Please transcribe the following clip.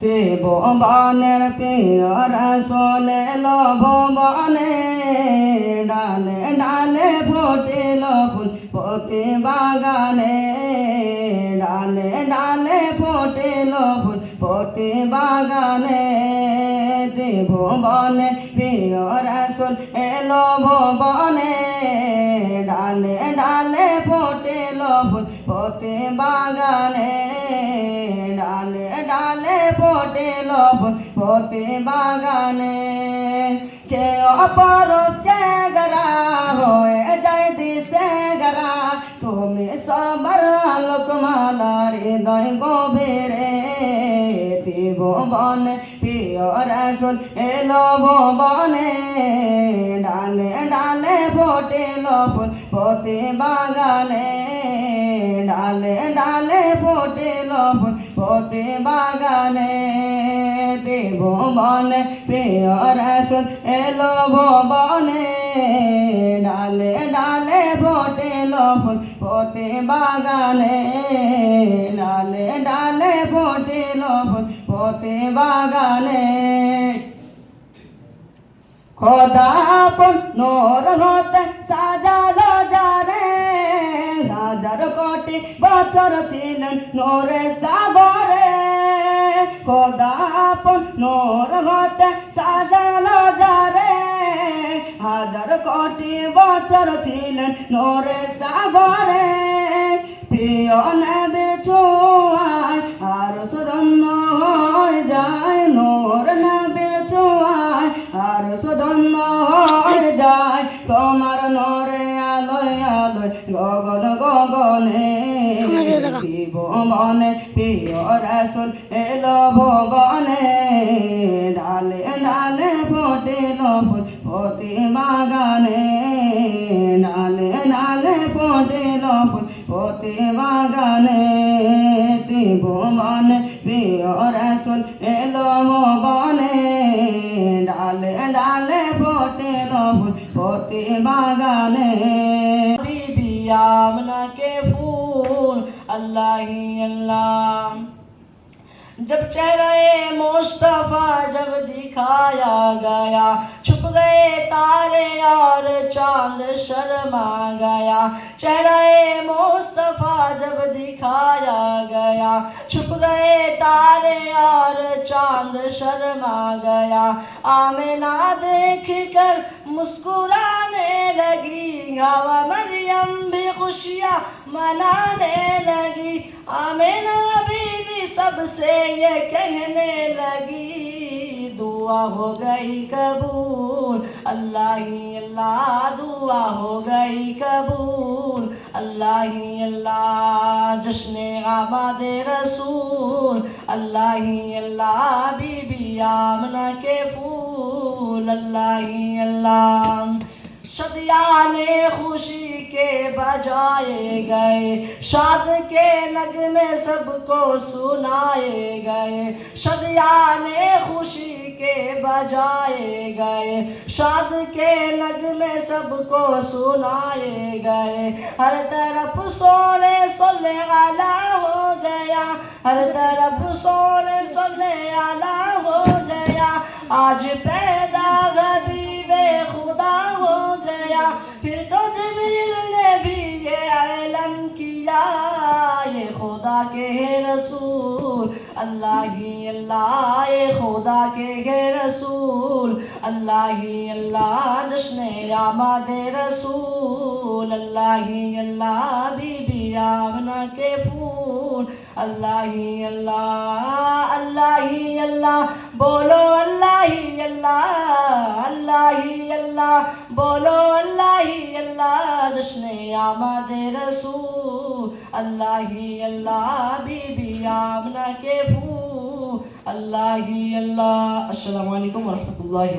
ত্রিভুবনের Pierre সোলে লভবনে ডালে ডালে ফুটিল ফুল পতি বাগানে ডালে ডালে ফুটিল ফুল পতি বাগানে ত্রিভুবনে পিয়র সোল এলো ভুবনে ডালে ডালে ফুটিল ফুল পতি বাগানে ফুটিল ফুল পতি বাগানে। কে অপরূপ চেগরা হয়ে যায় দিশে গরা। তুমি সবার আলোকমালার হৃদয় গভীরে। ভুবন প্রিয় রাসুল এলো ভুবনে ডালে ডালে ফুটিল ফুল পতি বাগানে। ডালে ডালে ফুটিল ফুল পতি বাগানে। ভুবন প্রিয় রাসুল এলো ভুবনে, ডালে ডালে ফুটিল ফুল পতি বাগানে, ডালে ডালে ফুটিল ফুল পতি বাগানে। খোদাপন নোর হতে সাজালো যারে, হাজার কোটি বছর ছিলেন নোরে সাগরে। খোদাপন নোর হতে সাজালো যারে। হাজার কোটি বছর ছিলেন নোরে সাগরে। প্রিয় নবে আর সুদন্ন হয়ে যায় নোর নবে ছোঁয়ায় আর সুদন্ন হয়ে যায় তোমার নরে আলোয় আলোয় গগন গগনে। ভুবনে প্রিয় রাসুল এলো ভুবনে ডালে ডালে ফুটিল ফুল পতি বাগানে ডালে ডালে ফুটিল ফুল পতি বাগানে ত্রিভুবনে প্রিয় রাসুল এলো ভুবনে ডালে ডালে ফুটিল ফুল পতি বাগানে বিবি আমনাকে اللہ ہی اللہ۔ جب چہرہ مصطفیٰ جب دکھایا گیا، چھپ گئے تارے یار چاند شرما گیا۔ چہرہ مصطفیٰ جب دکھایا گیا، چھپ گئے تارے یار چاند شرما گیا۔ آمینہ دیکھ کر مسکرانے خوشیاں منانے لگی۔ آمینہ بی بی سب سے یہ کہنے لگی۔ دعا ہو گئی قبول، اللہ ہی اللہ دعا ہو گئی قبول۔ اللہ ہی اللہ جشن آباد رسول۔ اللہ ہی اللہ بی بی آمنہ کے پھول۔ اللہ ہی اللہ شدیان خوشی کے بجائے گئے، شاد کے نغمے سب کو سنائے گئے۔ شدیان خوشی کے بجائے گئے، شاد کے نغمے سب کو سنائے گئے۔ ہر طرف سونے سلے والا ہو گیا، ہر طرف سونے سلے والا ہو گیا۔ آج پہ रसूल अल्लाह ही अल्लाह ये खुदा के है रसूल अल्लाह ही अल्लाह जश्न आमाद रसूल अल्लाह ही अल्लाह बीबी आमना के फूल अल्लाह ही अल्लाह अल्लाह ही अल्लाह बोलो अल्लाह ही अल्लाह अल्लाह ही अल्लाह बोलो अल्लाह ही अल्लाह जश्न आमद रसूल আল্লাহি আল্লাহ বিবি আপনাকে ফু আল্লাহি আল্লাহ। আসসালামু আলাইকুম রহমতুল্লাহ